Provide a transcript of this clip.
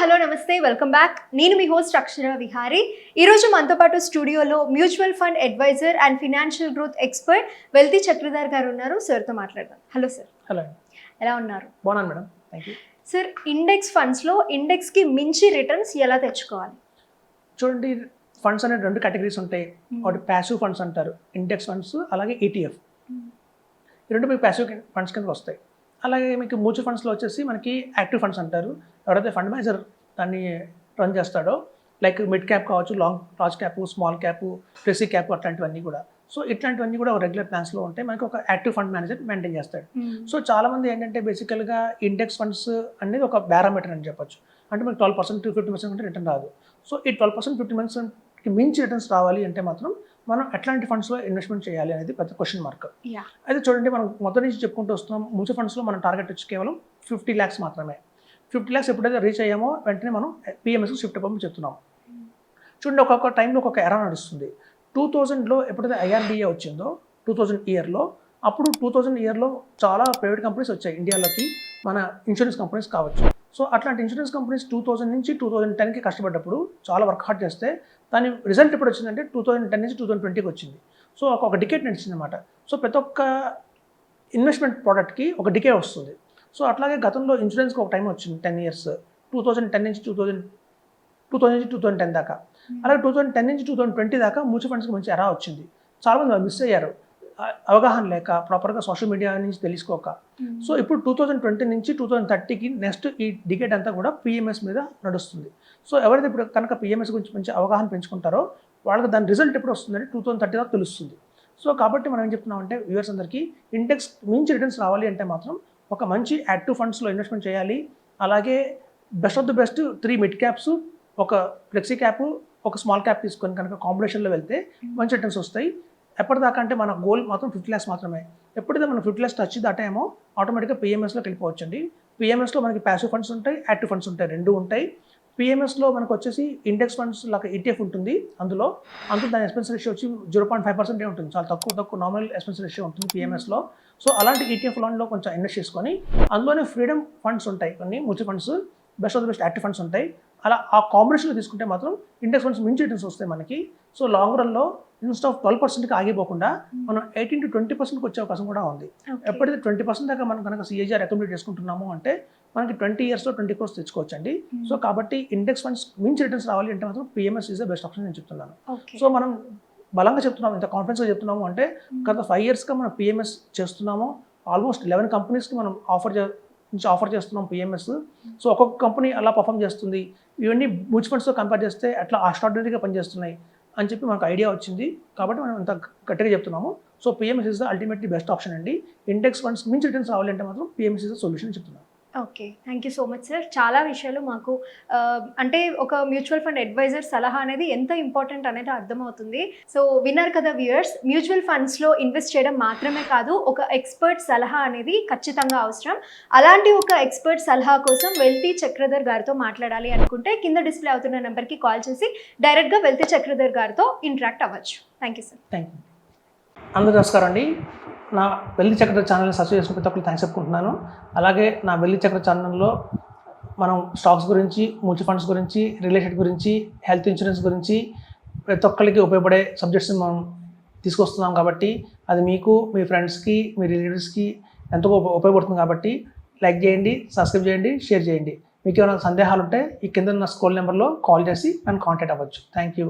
Hello నమస్తే. Welcome back. నేను మీ హోస్ట్ అక్షర విహారీ. ఈరోజు మనతో పాటు స్టూడియోలో mutual fund advisor and financial growth expert wealthy Chakradhar garu ఉన్నారు. సార్తో మాట్లాడదాం. Hello sir. హలో. ఎలా ఉన్నారు? బాగున్నాను madam. Thank you sir index ఫండ్స్లో ఇండెక్స్కి మించి రిటర్న్స్ ఎలా తెచ్చుకోవాలి? చూడండి ఫండ్స్ అనేవి రెండు కేటగిరీస్ ఉంటాయి. ఒకటి ప్యాసివ్ ఫండ్స్ అంటారు ఇండెక్స్ ఫండ్స్ అలాగే ఈటీఎఫ్ ఈ రెండు మీకు ప్యాసివ్ ఫండ్స్ కింద వస్తాయి. అలాగే మీకు మ్యూచువల్ ఫండ్స్లో వచ్చేసి మనకి యాక్టివ్ ఫండ్స్ అంటారు. ఎవరైతే ఫండ్ మేనేజర్ దాన్ని రన్ చేస్తాడో లైక్ మిడ్ క్యాప్ కావచ్చు long large cap small cap flexi cap అట్లాంటివన్నీ కూడా. సో ఇట్లాంటివన్నీ కూడా రెగ్యులర్ ప్లాన్స్లో ఉంటాయి మనకి ఒక యాక్టివ్ ఫండ్ మేనేజర్ మెయింటైన్ చేస్తాడు. సో చాలా మంది ఏంటంటే బేసికల్గా ఇండెక్స్ ఫండ్స్ అనేది ఒక బారోమీటర్ అని చెప్పొచ్చు. అంటే మనకి twelve percent to fifty percent return రాదు. సో ఈ ట్వెల్వ్ పర్సెంట్ ఫిఫ్టీ పర్సెంట్కి మించి రిటర్న్స్ రావాలి అంటే మాత్రం మనం ఎట్లాంటి ఫండ్స్లో ఇన్వెస్ట్మెంట్ చేయాలి అనేది పెద్ద క్వశ్చన్ మార్క్ అయితే చూడండి మనం మొదటి నుంచి చెప్పుకుంటూ వస్తున్నాం మ్యూచువల్ ఫండ్స్లో మన టార్గెట్ వచ్చి కేవలం ఫిఫ్టీ ల్యాక్స్ మాత్రమే. ఫిఫ్టీ ల్యాక్స్ ఎప్పుడైతే రీచ్ అయ్యామో వెంటనే మనం పిఎంఎస్కి షిఫ్ట్ అవ్వమని చెప్తున్నాం. చూడండి ఒక్కొక్క టైంలో ఒక్కొక్క ఎరా నడుస్తుంది. టూ థౌజండ్లో ఎప్పుడైతే ఐఆర్డిఏ వచ్చిందో టూ థౌజండ్ ఇయర్లో అప్పుడు టూ థౌజండ్ ఇయర్లో చాలా ప్రైవేట్ కంపెనీస్ వచ్చాయి ఇండియాలోకి మన ఇన్సూరెన్స్ కంపెనీస్ కావచ్చు. సో అట్లాంటి ఇన్సూరెన్స్ కంపెనీస్ టూ థౌజండ్ నుంచి టూ థౌజండ్ టెన్కి కష్టపడ్డప్పుడు చాలా వర్క్ హార్డ్ చేస్తే దాని రిజల్ట్ ఎప్పుడు వచ్చిందంటే టూ థౌజండ్ టెన్ నుంచి టూ థౌజండ్ ట్వంటీకి వచ్చింది. సో ఒక ఒక డికేట్ నడిచింది అనమాట సో ప్రతి ఒక్క ఇన్వెస్ట్మెంట్ ప్రోడక్ట్కి ఒక డికే వస్తుంది. సో అట్లాగే గతంలో ఇన్సూరెన్స్కి ఒక టైం వచ్చింది ten years. Two thousand ten నుంచి టూ థౌజండ్ టూ థౌజండ్ నుంచి టూ థౌజండ్ టెన్ దాకా. అలాగే టూ థౌజండ్ టెన్ నుంచి టూ థౌజండ్ ట్వంటీ దాకా మ్యూచువల్ ఫండ్స్కి మంచి ఎరా వచ్చింది. చాలామంది మిస్ అయ్యారు. అవగాహన లేక ప్రాపర్గా సోషల్ మీడియా నుంచి తెలుసుకోక. సో ఇప్పుడు టూ థౌజండ్ ట్వంటీ నుంచి టూ థౌజండ్ థర్టీకి నెక్స్ట్ ఈ డికేట్ అంతా కూడా పిఎంఎస్ మీద నడుస్తుంది. సో ఎవరైతే ఇప్పుడు కనుక పిఎంఎస్ గురించి మంచి అవగాహన పెంచుకుంటారో వాళ్ళకి దాని రిజల్ట్ ఎప్పుడు వస్తుందంటే టూ థౌజండ్ థర్టీ దాకా తెలుస్తుంది. సో కాబట్టి మనం ఏం చెప్తున్నామంటే వ్యూవర్స్ అందరికీ ఇండెక్స్ మించి రిటర్న్స్ రావాలి అంటే మాత్రం ఒక మంచి యాక్టివ్ ఫండ్స్లో ఇన్వెస్ట్మెంట్ చేయాలి. అలాగే best of the best three mid caps ఒక ఫ్లెక్సీ క్యాప్ ఒక స్మాల్ క్యాప్ తీసుకొని కనుక కాంబినేషన్లో వెళ్తే మంచి రిటర్న్స్ వస్తాయి. ఎప్పటిదాకా అంటే మన గోల్ మాత్రం ఫిఫ్టీ ల్యాక్స్ మాత్రమే. ఎప్పుడైతే మనం ఫిఫ్టీ ల్యాక్స్ టచ్ దాటామో ఆటోమేటిక్గా పిఎంఎస్లోకి వెళ్ళిపోవచ్చండి. పిఎంఎస్లో మనకి ప్యాసివ్ ఫండ్స్ ఉంటాయి యాక్టివ్ ఫండ్స్ ఉంటాయి రెండు ఉంటాయి. పిఎంఎస్లో మనకు వచ్చేసి ఇండెక్స్ ఫండ్స్ లాగా ఈటీఎఫ్ ఉంటుంది అందులో. అందులో దాని ఎక్స్పెన్స్ రేషియో వచ్చి జీరో పాయింట్ ఫైవ్ పర్సెంటే ఉంటుంది. చాలా తక్కువ తక్కువ నార్మల్ ఎక్స్పెన్స్ రేషియో ఉంటుంది పిఎంఎస్లో సో అలాంటి ఈటీఎఫ్ లోన్లో కొంచెం ఇన్వెస్ట్ చేసుకొని అందులోనే ఫ్రీడమ్ ఫండ్స్ ఉంటాయి. కొన్ని mutual funds best of the best active funds ఉంటాయి. అలా ఆ కాంబినేషన్లో తీసుకుంటే మాత్రం ఇండెక్స్ ఫండ్స్ మించి రిటర్న్స్ వస్తాయి మనకి. సో లాంగ్ రన్లో ఇన్స్ట్ ఆఫ్ ట్వెల్వ్ పర్సెంట్కి ఆగిపోకుండా మనం ఎయిటీన్ టు ట్వంటీ పర్సెంట్కి వచ్చే అవకాశం కూడా ఉంది. ఎప్పుడైతే ట్వంటీ పర్సెంట్ దాకా మనం కనుక సిఏజీఆర్ అకామిడేట్ చేసుకుంటున్నాము అంటే మనకి ట్వంటీ ఇయర్స్లో ట్వంటీ క్రోర్స్ తెచ్చుకోవచ్చు అండి సో కాబట్టి ఇండెక్స్ ఫండ్స్ మించి రిటర్న్స్ రావాలి అంటే మాత్రం PMS is the best option నేను చెప్తున్నాను. సో మనం బలంగా చెప్తున్నాము ఇంత కాన్ఫిడెన్స్గా చెప్తున్నాము అంటే గత ఫైవ్ ఇయర్స్గా మనం పిఎంఎస్ చేస్తున్నాము. ఆల్మోస్ట్ లెవెన్ కంపెనీస్కి మనం ఆఫర్ నుంచి ఆఫర్ చేస్తున్నాం పిఎంఎస్ సో ఒక్కొక్క కంపెనీ అలా పర్ఫామ్ చేస్తుంది? ఇవన్నీ మ్యూచువల్ ఫండ్స్తో కంపేర్ చేస్తే అట్లా ఆస్ట్రాడినరీగా పనిచేస్తున్నాయి. అని చెప్పి మనకు ఐడియా వచ్చింది. కాబట్టి మనం ఇంత గట్టిగా చెప్తున్నాము. So PMS is the ultimately best option అండి. ఇండెక్స్ ఫండ్స్ మించి రిటర్న్స్ రావాలంటే మాత్రం పిఎంఎస్ ఇస్ ద సొల్యూషన్ చెప్తున్నాను okay. Thank you so much sir. చాలా విషయాలు మాకు అంటే ఒక మ్యూచువల్ ఫండ్ అడ్వైజర్ సలహా అనేది ఎంత ఇంపార్టెంట్ అనేది అర్థమవుతుంది. సో విన్నారు కదా వ్యూయర్స్ మ్యూచువల్ ఫండ్స్లో ఇన్వెస్ట్ చేయడం మాత్రమే కాదు ఒక ఎక్స్పర్ట్ సలహా అనేది ఖచ్చితంగా అవసరం. అలాంటి ఒక ఎక్స్పర్ట్ సలహా కోసం వెల్తీ చక్రధర్ గారితో మాట్లాడాలి అనుకుంటే కింద డిస్ప్లే అవుతున్న నెంబర్కి కాల్ చేసి డైరెక్ట్గా వెల్తీ చక్రధర్ గారితో ఇంటరాక్ట్ అవ్వచ్చు. Thank you sir. Thank you. అందరూ నమస్కారం అండి. నా వెల్లి చక్ర ఛానల్ని సబ్స్క్రైబ్ చేసిన ప్రతి ఒక్కరు థ్యాంక్స్ చెప్పుకుంటున్నాను. అలాగే నా వెల్లి చక్ర ఛానల్లో మనం స్టాక్స్ గురించి మ్యూచువల్ ఫండ్స్ గురించి రిలేటెడ్ గురించి హెల్త్ ఇన్సూరెన్స్ గురించి ప్రతి ఒక్కరికి ఉపయోగపడే సబ్జెక్ట్స్ని మనం తీసుకొస్తున్నాం కాబట్టి అది మీకు మీ ఫ్రెండ్స్కి మీ రిలేటివ్స్కి ఎంతో ఉప- ఉపయోగపడుతుంది కాబట్టి లైక్ చేయండి సబ్స్క్రైబ్ చేయండి షేర్ చేయండి. మీకు ఏమైనా సందేహాలు ఉంటే ఈ కింద నా స్కూల్ నెంబర్లో కాల్ చేసి నన్ను కాంటాక్ట్ అవ్వచ్చు. Thank you